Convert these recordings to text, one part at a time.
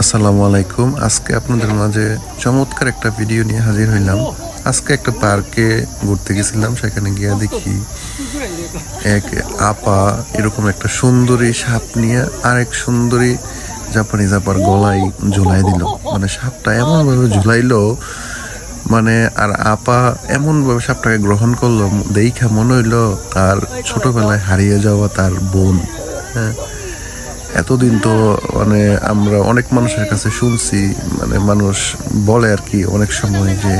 আসসালামু আলাইকুম। আজকে আপনাদের মাঝে চমৎকার একটা ভিডিও নিয়ে হাজির হইলাম। আজকে একটা পার্কে ঘুরতে গেছিলাম, সেখানে গিয়ে দেখি এক আপা এরকম একটা সুন্দরী সাপ নিয়ে আরেক সুন্দরী জাপানি জাপার গলায় ঝুলাই দিল। মানে সাপটা এমনভাবে ঝুলাইলো মানে আর আপা এমনভাবে সাপটাকে গ্রহণ করল, দেখা মনে হইল তার ছোটবেলায় হারিয়ে যাওয়া তার বোন। হ্যাঁ? এতদিন তো মানে আমরা অনেক মানুষের কাছে শুনছি মানে মানুষ বলে আর কি অনেক সময় যে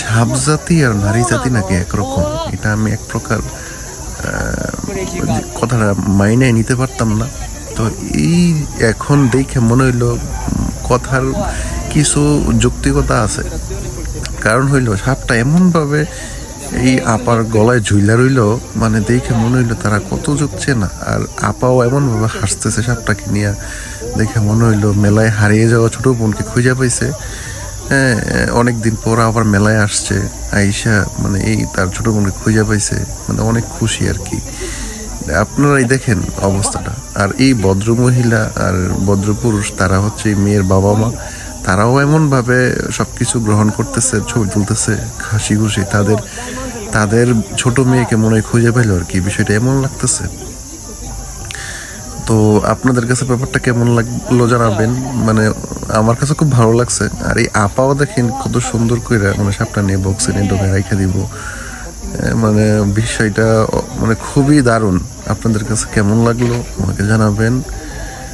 সাপ জাতি আর নারী জাতি নাকি একরকম? এটা আমি এক প্রকার কথাটা মাইনে নিতে পারতাম না। তো এই এখন দেখে মনে হইল, কথার কিছু যৌক্তিকতা আছে। কারণ হইল, সাপটা এমনভাবে এই আপার গলায় ঝুইলা রইল মানে দেখে মনে হইল তারা কত জুকছে না আর আপাও এমনভাবে হাসতেছে সাপটাকে নিয়ে, দেখে মনে হইল মেলায় হারিয়ে যাওয়া ছোট বোনকে খুঁজে পাইছে। হ্যাঁ অনেক দিন পর আবার মেলায় আসছে, আইসা মানে এই তার ছোট বোনকে খুঁজে পাইছে মানে অনেক খুশি আর কি। আপনারাই দেখেন অবস্থাটা। আর এই ভদ্র মহিলা আর ভদ্র পুরুষ তারা হচ্ছে মেয়ের বাবা মা। তারাও এমনভাবে সব কিছু গ্রহণ করতেছে, ছবি তুলতেছে হাসি খুশি তাদের তাদের ছোট মেয়েকে মনে হয় খুঁজে পেল আর কি, বিষয়টা এমন লাগতেছে। তো আপনাদের কাছে ব্যাপারটা কেমন লাগল জানাবেন? মানে আমার কাছে খুব ভালো লাগছে। আর এই আপাও দেখেন কত সুন্দর করে মানে সাপটা নিয়ে বক্সে নিয়ে ঢোকে রেখে দিব। মানে বিষয়টা মানে খুবই দারুণ। আপনাদের কাছে কেমন লাগল আমাকে জানাবেন।